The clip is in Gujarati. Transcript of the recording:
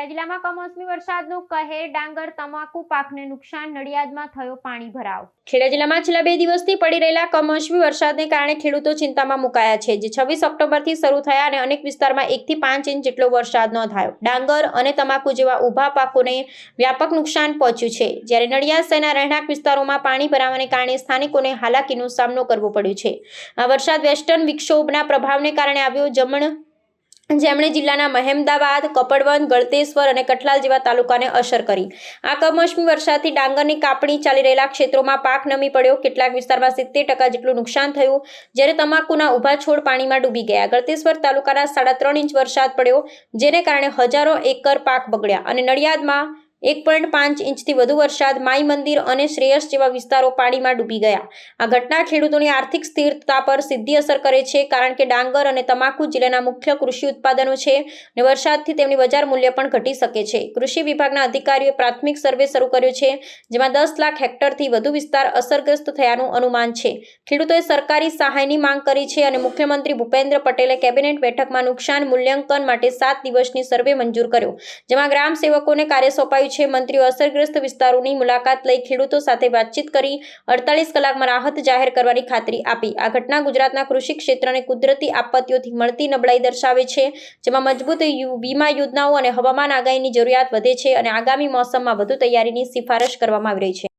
ખેડા જિલ્લામાં કમોસમી વરસાદનું કહેર, ડાંગર, તમાકુ, પાકને નુકસાન, નડિયાદમાં થયો પાણી ભરાવ. ખેડા જિલ્લામાં છેલ્લા બે દિવસથી પડી રહેલા કમોસમી વરસાદને કારણે ખેડૂતો ચિંતામાં મુકાયા છે, જે છવ્વીસ ઓક્ટોબરથી શરૂ થયા અને અનેક વિસ્તારમાં એકથી પાંચ ઇંચ જેટલો વરસાદ નોંધાયો. ડાંગર અને તમાકુ જેવા ઊભા પાકોને વ્યાપક નુકસાન પહોંચ્યું છે. જ્યારે નડિયાદ શહેરના રહેણાંક વિસ્તારોમાં પાણી ભરાવાને કારણે સ્થાનિકોને હાલાકીનો સામનો કરવો પડ્યો છે. આ વરસાદ વેસ્ટર્ન વિક્ષોભના પ્રભાવને કારણે આવ્યો, જમણ જેમણે જિલ્લાના મહેમદાવાદ, કપડવંત, ગળતેશ્વર અને કઠલાલ જેવા તાલુકાને અસર કરી. આ કમોસમી વરસાદથી ડાંગરની કાપણી ચાલી રહેલા ક્ષેત્રોમાં પાક નમી પડ્યો. કેટલાક વિસ્તારમાં સિત્તેર ટકા જેટલું નુકસાન થયું. જ્યારે તમાકુના ઊભા છોડ પાણીમાં ડૂબી ગયા. ગળતેશ્વર તાલુકાના સાડા ત્રણ ઇંચ વરસાદ પડ્યો, જેને કારણે હજારો એકર પાક બગડ્યા અને નડિયાદમાં એક પોઈન્ટ પાંચ ઇંચથી વધુ વરસાદ માઈ મંદિર અને શ્રેયસ જેવા વિસ્તારો પાણીમાં ડૂબી ગયા. આ ઘટના ખેડૂતોની આર્થિક સ્થિરતા પર સીધી અસર કરે છે, કારણ કે ડાંગર અને તમાકુ જિલ્લાના મુખ્ય કૃષિ ઉત્પાદનો છે અને વરસાદથી તેમની બજાર મૂલ્ય પણ ઘટી શકે છે. કૃષિ વિભાગના અધિકારીઓએ પ્રાથમિક સર્વે શરૂ કર્યો છે, જેમાં દસ લાખ હેક્ટરથી વધુ વિસ્તાર અસરગ્રસ્ત થયાનું અનુમાન છે. ખેડૂતોએ સરકારી સહાયની માંગ કરી છે અને મુખ્યમંત્રી ભૂપેન્દ્ર પટેલે કેબિનેટ બેઠકમાં નુકસાન મૂલ્યાંકન માટે સાત દિવસની સર્વે મંજૂર કર્યો, જેમાં ગ્રામ સેવકોને કાર્ય સોંપાયું છે. મંત્રીઓ અસરગ્રસ્ત વિસ્તારોની મુલાકાત લઈ ખેડૂતો સાથે વાતચીત કરી અડતાલીસ કલાકમાં રાહત જાહેર કરવાની ખાતરી આપી. આ ઘટના ગુજરાતના કૃષિ ક્ષેત્રને કુદરતી આપત્તિઓથી મળતી નબળાઈ દર્શાવે છે, જેમાં મજબૂત વીમા યોજનાઓ અને હવામાન આગાહીની જરૂરિયાત વધે છે અને આગામી મોસમમાં વધુ તૈયારીની સિફારશ કરવામાં આવી રહી છે.